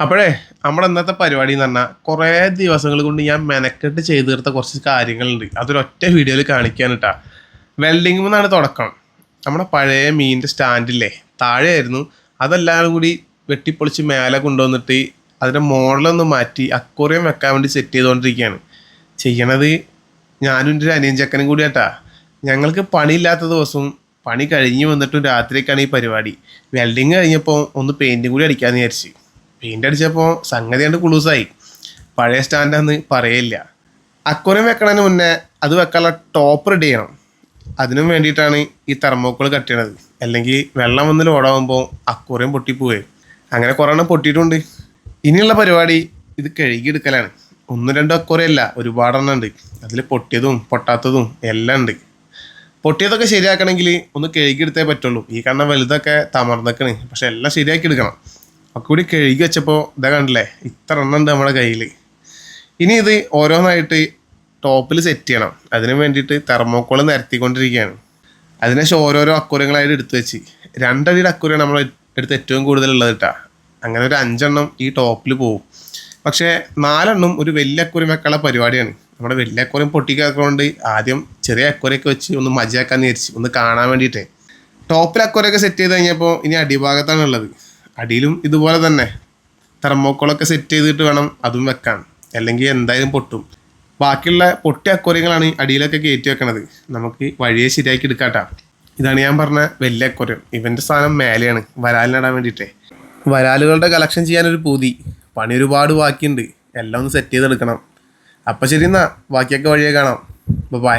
അപ്പോഴേ നമ്മുടെ ഇന്നത്തെ പരിപാടി എന്ന് പറഞ്ഞാൽ കുറേ ദിവസങ്ങൾ കൊണ്ട് ഞാൻ മെനക്കെട്ട് ചെയ്തു തീർത്ത കുറച്ച് കാര്യങ്ങളുണ്ട്. അതൊരൊറ്റ വീഡിയോയിൽ കാണിക്കാൻ കേട്ടാ വെൽഡിംഗ് എന്നാണ് തുടക്കം. നമ്മുടെ പഴയ മീനിന്റെ സ്റ്റാൻഡില്ലേ താഴെയായിരുന്നു. അതെല്ലാവരും കൂടി വെട്ടിപ്പൊളിച്ച് മേലെ കൊണ്ടുവന്നിട്ട് അതിന്റെ മോഡലൊന്ന് മാറ്റി അക്വറിയം വെക്കാൻ വേണ്ടി സെറ്റ് ചെയ്തുകൊണ്ടിരിക്കുകയാണ്. ചെയ്യണത് ഞാനും എന്റെ ഒരു അനിയൻ ചക്കനും കൂടി കേട്ടാ ഞങ്ങൾക്ക് പണിയില്ലാത്ത ദിവസവും പണി കഴിഞ്ഞ് വന്നിട്ടും രാത്രിയൊക്കെയാണ് ഈ പരിപാടി. വെൽഡിങ് കഴിഞ്ഞപ്പോൾ ഒന്ന് പെയിന്റും കൂടി അടിക്കാമെന്ന് വിചാരിച്ച്. പെയിന്റ് അടിച്ചപ്പോൾ സംഗതി കണ്ട് കുളൂസായി. പഴയ സ്റ്റാൻഡാന്ന് പറയില്ല അക്വറിയം വെക്കണതിന് മുന്നേ അത് വെക്കാനുള്ള ടോപ്പ് റെഡി ചെയ്യണം. അതിനും വേണ്ടിയിട്ടാണ് ഈ തെർമോക്കോൾ കട്ട് ചെയ്യണത്. അല്ലെങ്കിൽ വെള്ളം വന്ന് ഓടാകുമ്പോൾ അക്വറിയം പൊട്ടിപ്പോവേ. അങ്ങനെ കുറേ എണ്ണം പൊട്ടിയിട്ടുണ്ട്. ഇനിയുള്ള പരിപാടി ഇത് കഴുകിയെടുക്കലാണ്. ഒന്ന് രണ്ടോ അക്വറിയം അല്ല ഒരുപാടെണ്ണം ഉണ്ട്. അതിൽ പൊട്ടിയതും പൊട്ടാത്തതും എല്ലാം ഉണ്ട്. പൊട്ടിയതൊക്കെ ശരിയാക്കണമെങ്കിൽ ഒന്ന് കഴുകിയെടുത്തേ പറ്റുള്ളൂ. ഈ കണ്ണ വലുതൊക്കെ തമർന്നേക്കണ്. പക്ഷെ എല്ലാം ശരിയാക്കി എടുക്കണം. ഒക്കെ കൂടി കഴുകി വെച്ചപ്പോൾ ഇതാ കണ്ടില്ലേ? ഇത്ര എണ്ണം ഉണ്ട് നമ്മുടെ കയ്യിൽ ഇനി ഇത് ഓരോന്നായിട്ട് ടോപ്പിൽ സെറ്റ് ചെയ്യണം. അതിന് വേണ്ടിയിട്ട് തെർമോക്കോൾ നിരത്തിക്കൊണ്ടിരിക്കുകയാണ്. അതിനുശേഷം ഓരോരോ അക്കുരങ്ങളായിട്ട് എടുത്തു വെച്ച്. രണ്ടടിയുടെ അക്കുരയാണ് നമ്മൾ എടുത്ത് ഏറ്റവും കൂടുതലുള്ളത് കേട്ടാ അങ്ങനെ ഒരു അഞ്ചെണ്ണം ഈ ടോപ്പിൽ പോകും പക്ഷേ നാലെണ്ണം ഒരു വലിയ അക്കുരം വെക്കാനുള്ള പരിപാടിയാണ്. നമ്മുടെ വലിയ അക്കുരം പൊട്ടിക്കാക്കൊണ്ട് ആദ്യം ചെറിയ അക്കുരയൊക്കെ വെച്ച് ഒന്ന് മജയാക്കാന്ന് വിചാരിച്ച് ഒന്ന് കാണാൻ വേണ്ടിയിട്ടേ. ടോപ്പിൽ അക്കുരയൊക്കെ സെറ്റ് ചെയ്ത് കഴിഞ്ഞപ്പോൾ ഇനി അടിഭാഗത്താണ് ഉള്ളത് അടിയിലും ഇതുപോലെ തന്നെ. തെർമോക്കോളൊക്കെ സെറ്റ് ചെയ്തിട്ട് വേണം അതും വെക്കാൻ. അല്ലെങ്കിൽ എന്തായാലും പൊട്ടും. ബാക്കിയുള്ള പൊട്ടിയ അക്വറിയങ്ങളാണ് അടിയിലൊക്കെ കയറ്റി വെക്കണത്. നമുക്ക് വഴിയെ ശരിയാക്കി എടുക്കാട്ടാ. ഇതാണ് ഞാൻ പറഞ്ഞ വലിയ അക്വര്യം ഇവന്റെ സ്ഥാനം മേലെയാണ്. വരാലിനിടാൻ വേണ്ടിയിട്ടേ. വരാലുകളുടെ കളക്ഷൻ ചെയ്യാനൊരു പൂതി. പണി ഒരുപാട് ബാക്കിയുണ്ട്. എല്ലാം ഒന്ന് സെറ്റ് ചെയ്തെടുക്കണം. അപ്പം ശരി എന്നാ. ബാക്കിയൊക്കെ വഴിയെ കാണാം. ബൈ